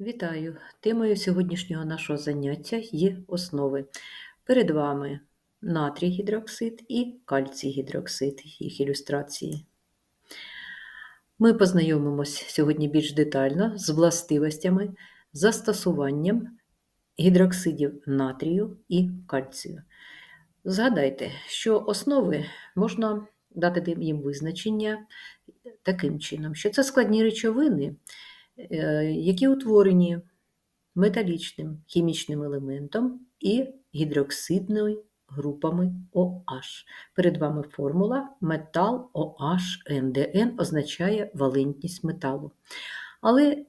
Вітаю! Темою сьогоднішнього нашого заняття є основи. Перед вами натрій гідроксид і кальцій гідроксид, їх ілюстрації. Ми познайомимось сьогодні більш детально з властивостями застосуванням гідроксидів натрію і кальцію. Згадайте, що основи можна дати їм визначення таким чином, що це складні речовини. Е, які утворені металічним хімічним елементом і гідроксидною групами OH. Перед вами формула метал OH NDN означає валентність металу. Але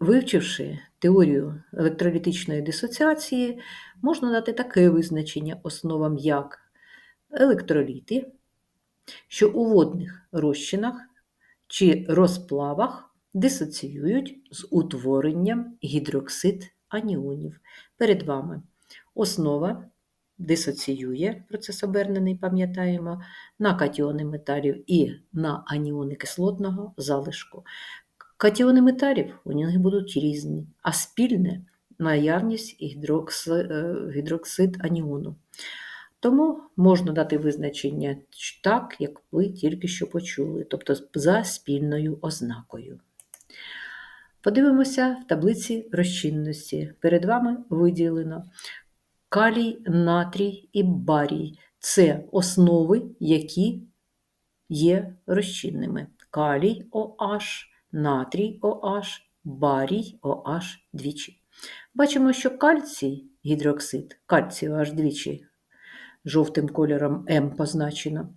вивчивши теорію електролітичної дисоціації, можна дати таке визначення основам як електроліти, що у водних розчинах чи розплавах дисоціюють з утворенням гідроксид аніонів. Перед вами основа дисоціює, процес обернений, пам'ятаємо, на катіони металів і на аніони кислотного залишку. Катіони металів у них будуть різні, а спільне наявність е, гідроксид аніону. Тому можна дати визначення так, як ви тільки що почули, тобто за спільною ознакою. Подивимося в таблиці розчинності. Перед вами виділено калій, натрій і барій. Це основи, які є розчинними. Калій OH, натрій OH, барій OH двічі. Бачимо, що кальцій гідроксид, кальцій OH двічі, жовтим кольором М позначено,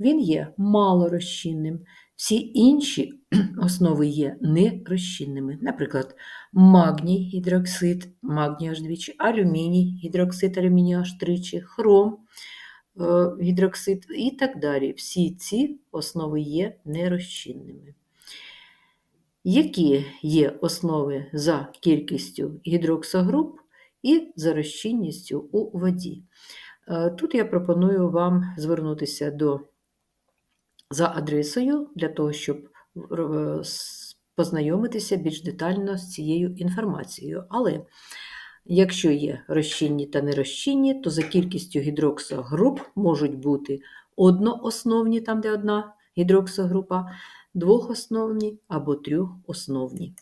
він є малорозчинним. Всі інші основи є нерозчинними. Наприклад, магній гідроксид, магній аж двічі, алюміній гідроксид, алюміній аж тричі, хром е, гідроксид і так далі. Всі ці основи є нерозчинними. Які є основи за кількістю гідроксогруп і за розчинністю у воді? Е, тут я пропоную вам звернутися до за адресою для того, щоб е, познайомитися більш детально з цією інформацією. Але якщо є розчинні та нерозчинні, то за кількістю гідроксогруп можуть бути одноосновні, там де одна гідроксогрупа, двохосновні або трьохосновні.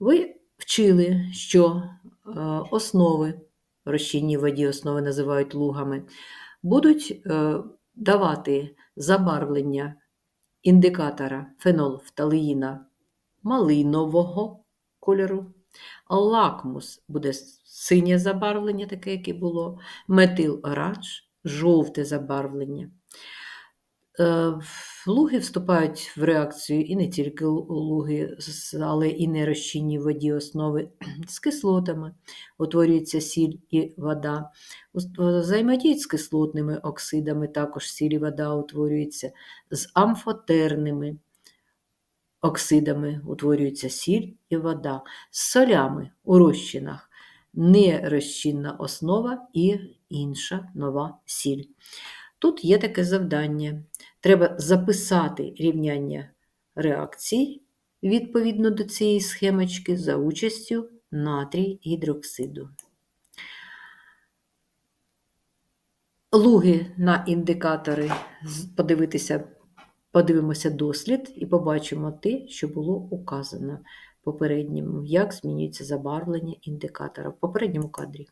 Ви вчили, що е, основи, розчинні воді основи називають лугами, будуть е, давати забарвлення індикатора фенолфталеїна малинового кольору, лакмус буде синє забарвлення, таке, яке було, метил оранж, жовте забарвлення. Е, луги вступають в реакцію і не тільки луги, але і нерозчинні в воді основи з кислотами, утворюється сіль і вода. Взаємодіють з кислотними оксидами, також сіль і вода утворюється, з амфотерними оксидами утворюється сіль і вода, з солями у розчинах нерозчинна основа і інша нова сіль. Тут є таке завдання. Треба записати рівняння реакцій відповідно до цієї схемочки за участю натрій гідроксиду. Луги на індикатори подивитися, подивимося дослід і побачимо те, що було указано попередньому, як змінюється забарвлення індикатора в попередньому кадрі.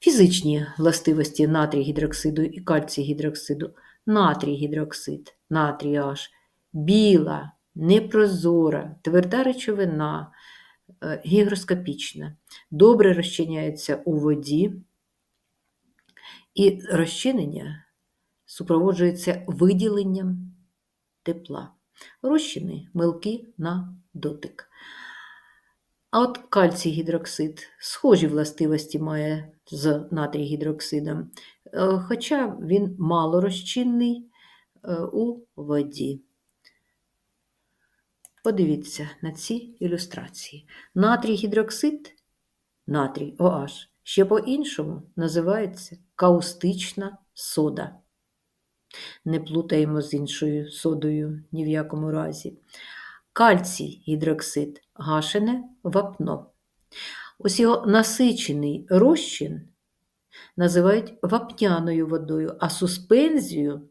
Фізичні властивості натрій гідроксиду і кальцій гідроксиду, натрій гідроксид, натрій H, біла, непрозора, тверда речовина, е, гігроскопічна, добре розчиняється у воді, і розчинення супроводжується виділенням тепла. Розчини мелкі на дотик. А от кальцій гідроксид схожі властивості має з натрій гідроксидом, хоча він мало розчинний е, у воді. Подивіться на ці ілюстрації. Натрій гідроксид, натрій OH, ще по-іншому називається каустична сода. Не плутаємо з іншою содою ні в якому разі. Кальцій гідроксид гашене вапно. Ось його насичений розчин називають вапняною водою, а суспензію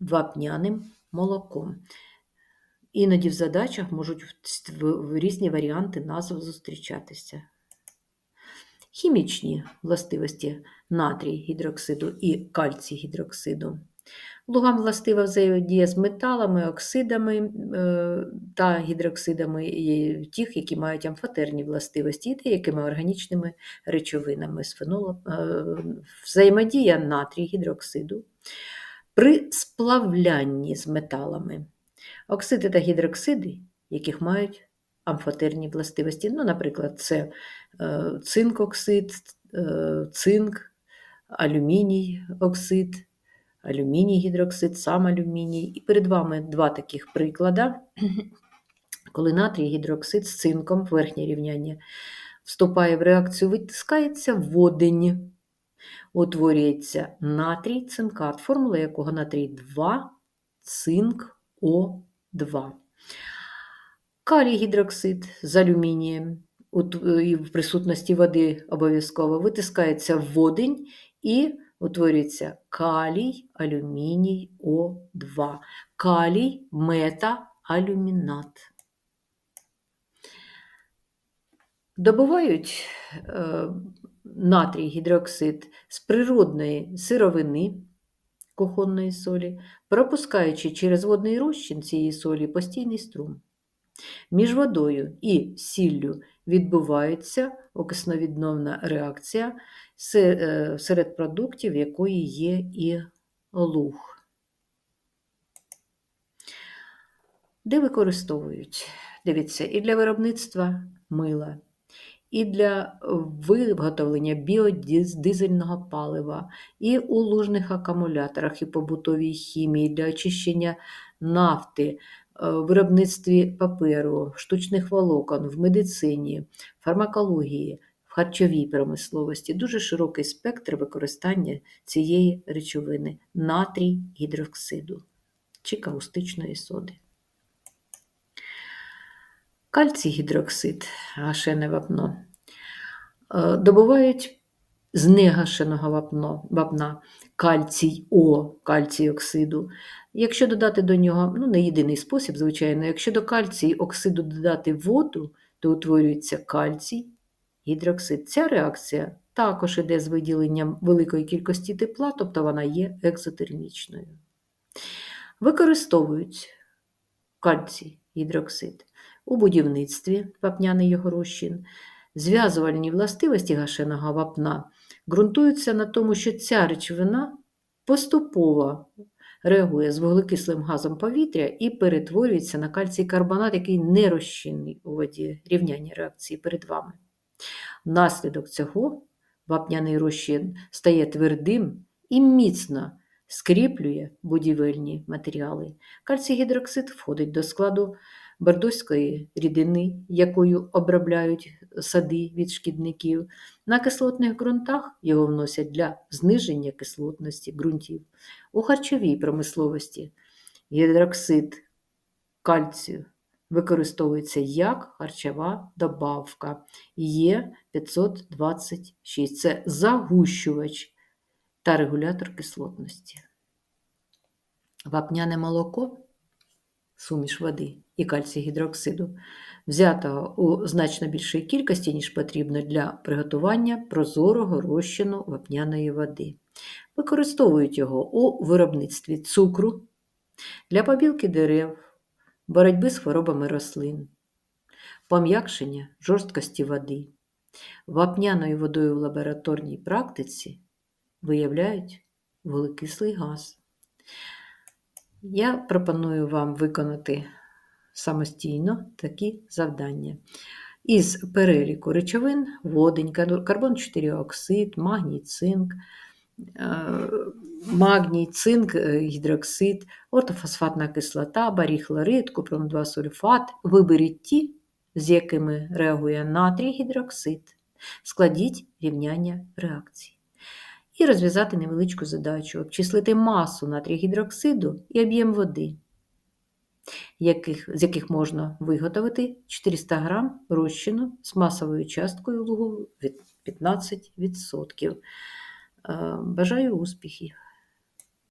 вапняним молоком. Іноді в задачах можуть різні варіанти назв зустрічатися. Хімічні властивості натрій гідроксиду і кальцій гідроксиду. Лугам властива взаємодія з металами, оксидами е, та гідроксидами, тих, які мають амфотерні властивості, і деякими органічними речовинами з фенолом. Е, взаємодія натрій гідроксиду при сплавлянні з металами. Оксиди та гідроксиди, яких мають амфотерні властивості. Ну, Наприклад, це е, цинк-оксид, цинк, алюміній оксид алюміній гідроксид, сам алюміній. І перед вами два таких приклади. Коли натрій гідроксид з цинком, верхнє рівняння, вступає в реакцію, витискається водень. Утворюється натрій цинкат, формула якого натрій 2, цинк О2. Калій гідроксид з алюмінієм в присутності води обов'язково витискається водень і утворюється калій, алюміній О2, калій метаалюмінат. Добувають е, натрій гідроксид з природної сировини кухонної солі, пропускаючи через водний розчин цієї солі постійний струм. Між водою і сіллю відбувається окисновідновна реакція серед продуктів, якої є і луг. Де використовують? Дивіться, і для виробництва мила, і для виготовлення біодизельного палива, і у лужних акумуляторах, і побутовій хімії, для очищення нафти, Е, в виробництві паперу, штучних волокон, в медицині, фармакології, в харчовій промисловості дуже широкий спектр використання цієї речовини натрій гідроксиду чи каустичної соди. Кальцій гідроксид, гашене вапно, е, добувають з негашеного вапно, вапна кальцій О, кальцій оксиду. Якщо додати до нього, ну не єдиний спосіб, звичайно, якщо до кальцій оксиду додати воду, то утворюється кальцій, гідроксид. Ця реакція також іде з виділенням великої кількості тепла, тобто вона є екзотермічною. Використовують кальцій гідроксид у будівництві вапняний його розчин, зв'язувальні властивості гашеного вапна ґрунтуються на тому, що ця речовина поступово реагує з вуглекислим газом повітря і перетворюється на кальцій карбонат, який не розчинний у воді рівняння реакції перед вами. Внаслідок цього вапняний розчин стає твердим і міцно скріплює будівельні матеріали. Кальцій гідроксид входить до складу бордоської рідини, якою обробляють сади від шкідників. На кислотних ґрунтах його вносять для зниження кислотності ґрунтів. У харчовій промисловості гідроксид кальцію використовується як харчова добавка Є526. Це загущувач та регулятор кислотності. Вапняне молоко суміш води і кальцій-гідроксиду, взятого у значно більшій кількості, ніж потрібно для приготування прозорого розчину вапняної води. Використовують його у виробництві цукру, для побілки дерев, боротьби з хворобами рослин, пом'якшення жорсткості води. Вапняною водою в лабораторній практиці виявляють вуглекислий газ. Я пропоную вам виконати самостійно такі завдання. Із переліку речовин водень, карбон 4 оксид, магній цинк, магній, цинк, е, гідроксид, ортофосфатна кислота, барій хлорид, купром 2 сульфат. Виберіть ті, з якими реагує натрій гідроксид. Складіть рівняння реакції і розв'язати невеличку задачу, обчислити масу натрій гідроксиду і об'єм води. яких, з яких можна виготовити 400 г розчину з масовою часткою лугу від 15%. Е, Бажаю успіхів!